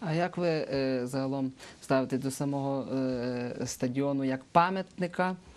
А як ви е, загалом ставите до самого е, стадіону як пам'ятника? е,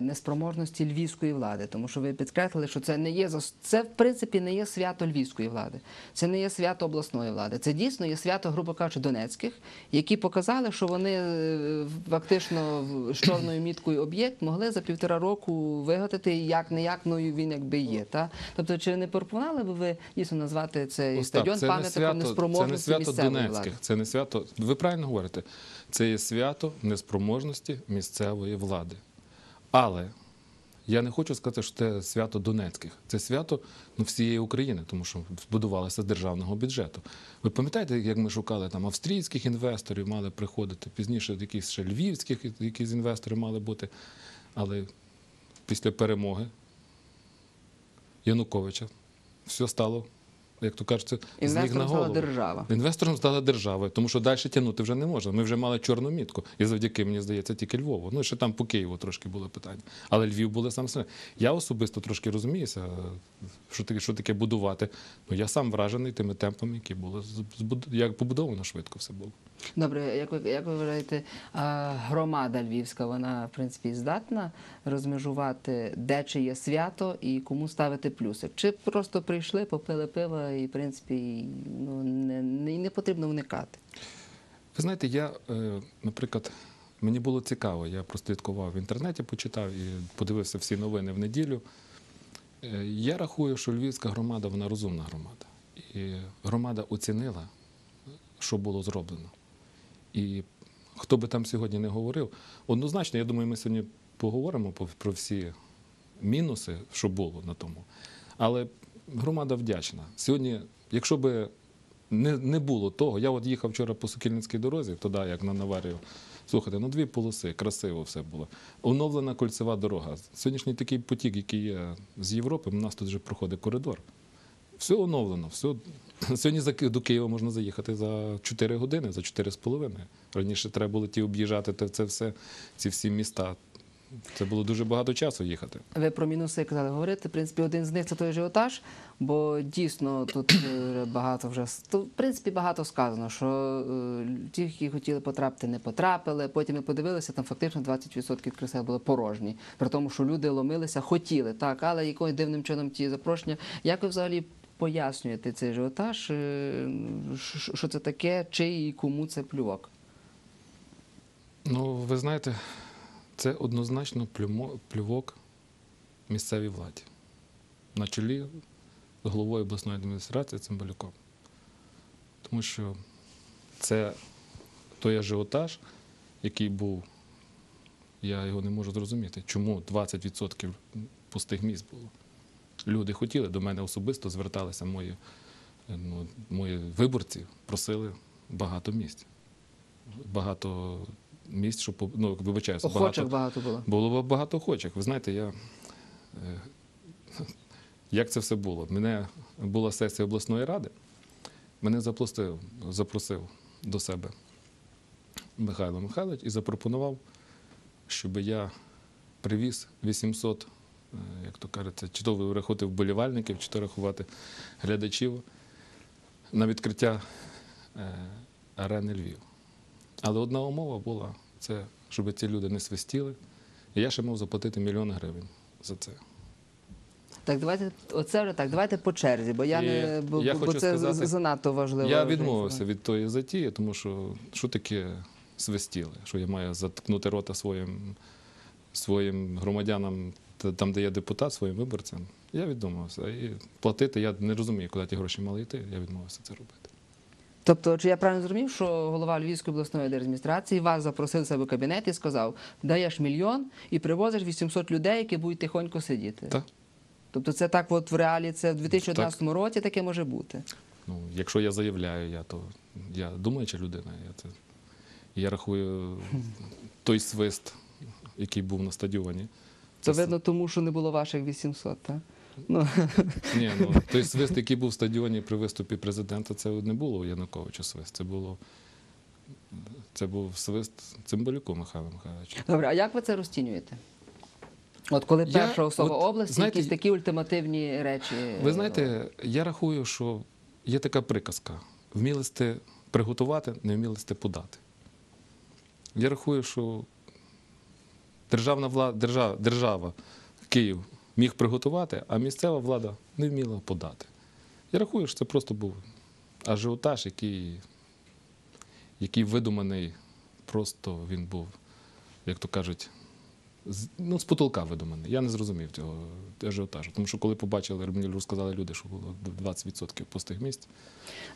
неспроможності львівської влади? Тому що ви підкреслили, що це не є це в принципі не є свято львівської влади, це не є свято обласної влади. Це дійсно є свято, грубо кажучи, донецьких, які показали, що вони е, фактично з чорною міткою об'єкт могли за півтора року виготовити як не як, ну він якби є. Та? Тобто, чи не пропонували би ви дійсно назвати цей Остап, стадіон це не пам'ятником свято, це не свято місцевої Донецьких, влади? це не свято. Ви правильно говорите, це є свято неспроможності місцевої влади. Але я не хочу сказати, що це свято Донецьких. Це свято ну, всієї України, тому що збудувалося з державного бюджету. Ви пам'ятаєте, як ми шукали там австрійських інвесторів, мали приходити пізніше якісь ще львівських, якісь інвестори мали бути. Але після перемоги Януковича все стало, як то кажуть, з ніг на Інвестором стала голову. держава. Інвестором стала держава, тому що далі тягнути вже не можна. Ми вже мали чорну мітку. І завдяки, мені здається, тільки Львову. Ну, ще там по Києву трошки було питання. Але Львів були сам себе. Я особисто трошки розуміюся, що таке, що таке будувати. Ну, я сам вражений тими темпами, які були як побудовано швидко все було. Добре, як ви, як ви вважаєте, громада львівська, вона в принципі здатна розмежувати, де чи є свято і кому ставити плюсик? Чи просто прийшли, попили пива і, в принципі, ну, не, не, не потрібно вникати? Ви знаєте, я, е, наприклад, мені було цікаво, я прослідкував в інтернеті, почитав і подивився всі новини в неділю. Е, Я рахую, що львівська громада вона розумна громада. І громада оцінила, що було зроблено. І хто би там сьогодні не говорив, однозначно, я думаю, ми сьогодні поговоримо про всі мінуси, що було на тому. Але громада вдячна. Сьогодні, якщо би не, не було того, я от їхав вчора по Сокільницькій дорозі, туди, як на Наварію. Слухайте, ну дві полоси, красиво все було. Оновлена кольцева дорога. Сьогоднішній такий потік, який є з Європи, у нас тут вже проходить коридор. Все оновлено, все. Сьогодні до Києва можна заїхати за 4 години, за 4,5. Раніше треба було ті об'їжджати це все, ці всі міста. Це було дуже багато часу їхати. Ви про мінуси казали говорити. В принципі, один з них це той ажіотаж, бо дійсно тут е, багато вже в принципі багато сказано, що е, ті, які хотіли потрапити, не потрапили. Потім ми подивилися, там фактично 20% крісел були порожні. При тому, що люди ломилися, хотіли, так, але якось дивним чином ті запрошення. Як ви взагалі пояснюєте цей ажіотаж? е, що- це таке, чий і кому це плювок? Ну, ви знаєте, це однозначно плювок місцевій владі. На чолі з головою обласної адміністрації Цимбалюком. Тому що це той ажіотаж, який був, я його не можу зрозуміти, чому 20% пустих місць було. Люди хотіли, до мене особисто зверталися мої, ну, мої виборці, просили багато місць. Багато місць, щоб ну, вибачаюся, Охочих багато, багато було. було багато охочих. Ви знаєте, я, е, як це все було? Мене була сесія обласної ради, мене запросив, запросив до себе Михайло Михайлович і запропонував, щоб я привіз 800, е, як то кажеться, чи то рахувати вболівальників, чи то рахувати глядачів на відкриття е, арени Львів. Але одна умова була це, щоб ці люди не свистіли. І я ще мав заплатити мільйон гривень за це. Так, давайте оце вже так. Давайте по черзі, бо я І не бо, я бо хочу це сказати, занадто важливо. Я відмовився від тої затії, тому що що таке свистіли? Що я маю заткнути рота своїм, своїм громадянам, там, де я депутат, своїм виборцям. Я відмовився. І платити я не розумію, куди ті гроші мали йти. Я відмовився це робити. Тобто, чи я правильно зрозумів, що голова Львівської обласної адміністрації вас запросив в себе в кабінет і сказав: даєш мільйон і привозиш 800 людей, які будуть тихонько сидіти. Так? Тобто, це так, от в реалі, це в 2011 році таке може бути. Ну, якщо я заявляю, я то я думаюча людина. Я, це, я рахую той свист, який був на стадіоні. Це Це видно тому, що не було ваших 800, так? Ну, Ні, ну той свист, який був в стадіоні при виступі президента, це не було у Януковича свист. Це було це був свист Цимбалюку Михайла Михайловича. добре, а як ви це розцінюєте? От коли Я- перша особа от, області, знаєте, якісь такі ультимативні речі. Ви знаєте, я рахую, що є така приказка: вмілисти приготувати, не вміли сте подати. Я рахую, що державна влада, держава, держава Київ міг приготувати, а місцева влада не вміла подати. Я рахую, що це просто був ажіотаж, який, який видуманий, просто він був, як то кажуть, ну, з потолка видуманий. Я не зрозумів цього ажіотажу. Тому що коли побачили, мені розказали люди, що було 20% пустих місць,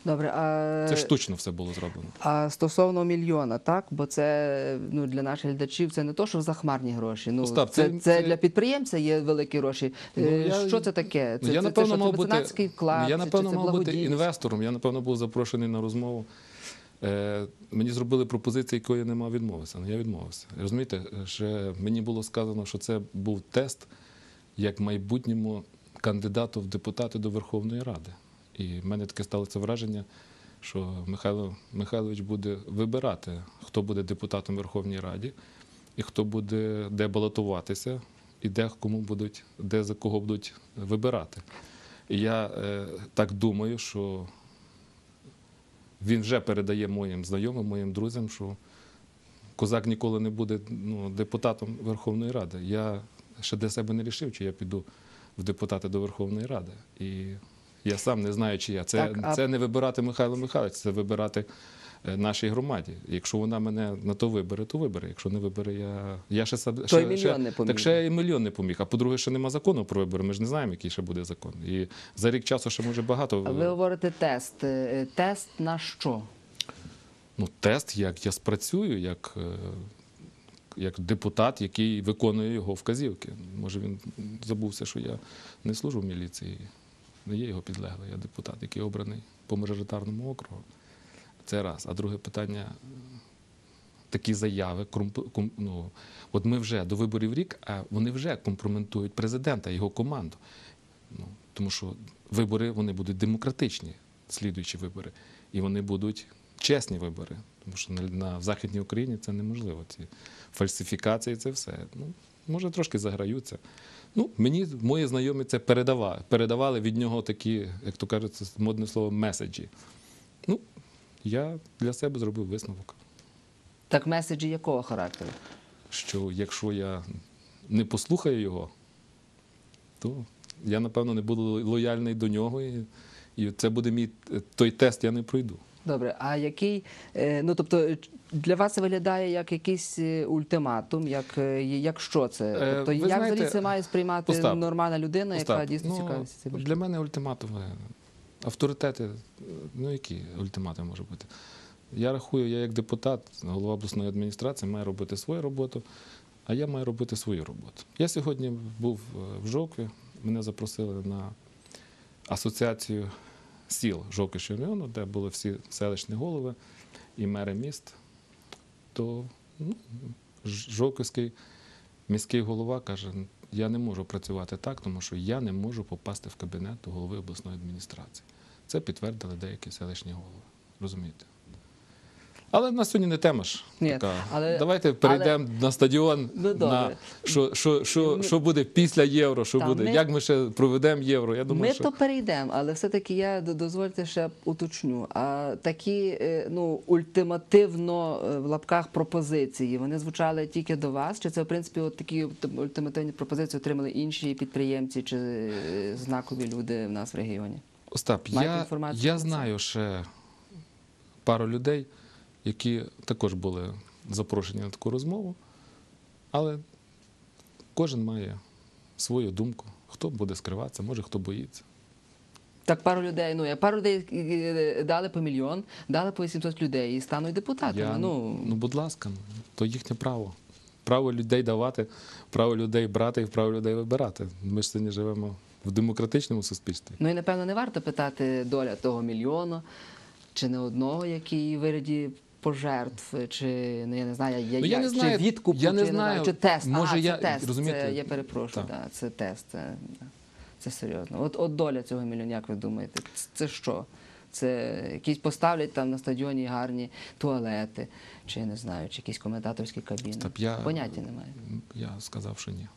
Добре, а це штучно все було зроблено. А стосовно мільйона, так? Бо це ну, для наших глядачів це не то, що захмарні гроші. Ну, Остап, це, це- це, для підприємця є великі гроші. Ну, Е, я- що це таке? Це, Ну, я, це, напевно, це, що, мав бути, вклад, я, напевно, чи це мав бути інвестором. Я, напевно, був запрошений на розмову. Е, мені зробили пропозицію, якої я не мав відмовитися. але Я відмовився. Розумієте, ще мені було сказано, що це був тест як майбутньому кандидату в депутати до Верховної Ради. І в мене таке сталося враження, що Михайло Михайлович буде вибирати, хто буде депутатом в Верховній Раді, і хто буде де балотуватися, і де кому будуть, де за кого будуть вибирати. І я е, так думаю, що він вже передає моїм знайомим, моїм друзям, що козак ніколи не буде ну, депутатом Верховної Ради. Я ще для себе не рішив, чи я піду в депутати до Верховної Ради. І я сам не знаю, чи я. Це, Так, а- це не вибирати Михайло Михайлович, це вибирати нашій громаді. Якщо вона мене на то вибере, то вибере. Якщо не вибере, я, я ще. То ще, мільйон ще- не поміг. Так ще і мільйон не поміг. А по-друге, ще нема закону про вибори. Ми ж не знаємо, який ще буде закон. І за рік часу ще може багато. А ви говорите тест. Е, Тест на що? Ну, тест, як я спрацюю, як, е, як депутат, який виконує його вказівки. Може, він забувся, що я не служу в міліції, не є його підлеглий, я депутат, який обраний по мажоритарному округу. Це раз. А друге питання. Такі заяви, кум- ну, от ми вже до виборів рік, а вони вже компрометують президента його команду. Ну, тому що вибори вони будуть демократичні, слідуючі вибори, і вони будуть чесні вибори. Тому що на, на Західній Україні це неможливо. Ці фальсифікації, це все. Ну, може, трошки заграються. Ну, мені мої знайомі це передавали. Передавали від нього такі, як то кажуть, модне слово, меседжі. Ну, я для себе зробив висновок, Так меседжі якого характеру? що якщо я не послухаю його, то я, напевно, не буду лояльний до нього. І, і це буде мій той тест, я не пройду. Добре, а який, е, ну тобто е, для вас це виглядає як якийсь е, ультиматум, як, е, як що це? Е, Тобто, ви як взагалі це має сприймати Остап, нормальна людина, яка дійсно ну, цікавиться цим? Для мене ультиматуми, авторитети, ну які ультиматуми може бути? Я рахую, я як депутат, голова обласної адміністрації, маю робити свою роботу, а я маю робити свою роботу. Я сьогодні був е, в Жовкві, мене запросили на асоціацію сіл Жовківського району, де були всі селищні голови і мери міст. То ну, Жовківський міський голова каже: я не можу працювати так, тому що я не можу попасти в кабінет до голови обласної адміністрації. Це підтвердили деякі селищні голови. Розумієте? Але в нас сьогодні не тема ж Ні, така. але- Давайте перейдемо на стадіон. Ну, на що, що, що, Ми- що буде після євро, що Та буде, ми- як ми ще проведемо євро. Я думаю, Ми що то перейдемо, але все-таки я дозвольте ще уточню. А такі е, ну, ультимативно е, в лапках пропозиції, вони звучали тільки до вас? Чи це, в принципі, от такі ультимативні пропозиції отримали інші підприємці чи е, знакові люди в нас в регіоні? Остап, Маєте я, я знаю ще пару людей, які також були запрошені на таку розмову, але кожен має свою думку. Хто буде скриватися, може хто боїться. Так, пару людей, ну, я пару людей е, дали по мільйон, дали по 800 людей і стануть депутатами. Я, ну, ну, будь ласка, ну, то їхнє право. Право людей давати, право людей брати і право людей вибирати. Ми ж сьогодні живемо в демократичному суспільстві. Ну і напевно не варто питати доля того мільйону, чи не одного, який в вигляді пожертв, чи ну, я не знаю, я, Ну, я не знаю, чи відкупу, я не чи, знаю, чи тест. може, а, я- це тест. розумієте, Це, я перепрошую, так. да, це тест. Це, це серйозно. От, от доля цього мільйона, як ви думаєте, це, це що? Це якісь поставлять там на стадіоні гарні туалети, чи не знаю, чи якісь коментаторські кабіни. Стоп, я- Поняття немає. Я сказав, що ні.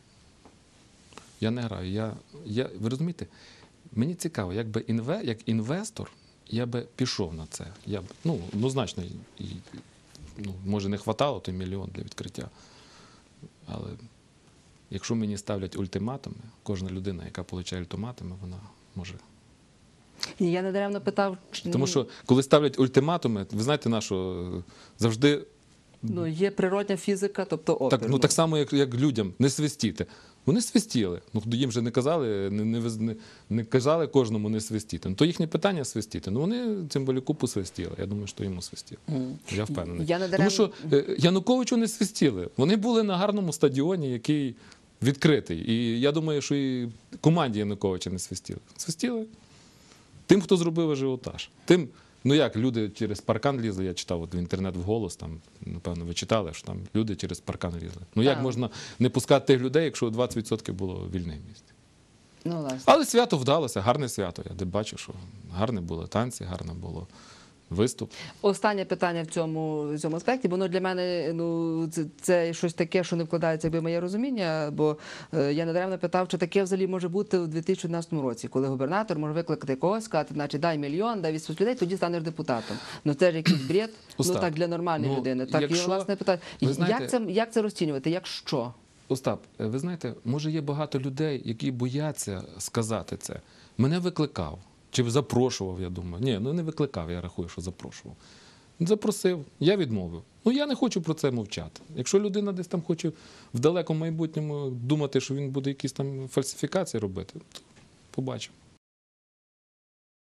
Я не граю. Я, я, ви розумієте, мені цікаво, якби інве, як інвестор, я би пішов на це. Я б, ну, однозначно, і, ну, може, не хватало той мільйон для відкриття. Але якщо мені ставлять ультиматуми, кожна людина, яка отримує ультиматуми, вона може. Я недаремно питав, чи Тому що коли ставлять ультиматуми, ви знаєте, на що е, завжди ну, є природня фізика, тобто опір. так, ну, так само, як, як людям, не свистіти. Вони свистіли. Ну, їм же не казали, не, не, не, казали кожному не свистіти. Ну, то їхнє питання свистіти. Ну, вони цимбалюку посвистіли. Я думаю, що йому свистіли. Мгм. Я впевнений. Я не Тому що е, Януковичу не свистіли. Вони були на гарному стадіоні, який відкритий. І я думаю, що і команді Януковича не свистіли. Свистіли тим, хто зробив ажіотаж. Тим, ну як люди через паркан лізли, я читав от в інтернет вголос, там, напевно, ви читали, що там люди через паркан лізли. Ну як можна не пускати тих людей, якщо 20% було вільних місць? Ну, власне. Але свято вдалося, гарне свято. Я де бачу, що гарне було танці, гарне було виступ. Останнє питання в цьому, в цьому аспекті, бо воно для мене ну, це, це щось таке, що не вкладається якби в моє розуміння. Бо е, я недаремно питав, чи таке взагалі може бути у 2011 році, коли губернатор може викликати когось, сказати, значить, дай мільйон, дай 800 людей, тоді станеш депутатом. Ну це ж якийсь бред, ну так для нормальної ну, людини. Так, і власне питання, знаєте- як, це, як це розцінювати? Як що? Остап, ви знаєте, може є багато людей, які бояться сказати це. Мене викликав чи запрошував, я думаю. Ні, ну не викликав, я рахую, що запрошував. Запросив, я відмовив. Ну я не хочу про це мовчати. Якщо людина десь там хоче в далекому майбутньому думати, що він буде якісь там фальсифікації робити, то побачимо.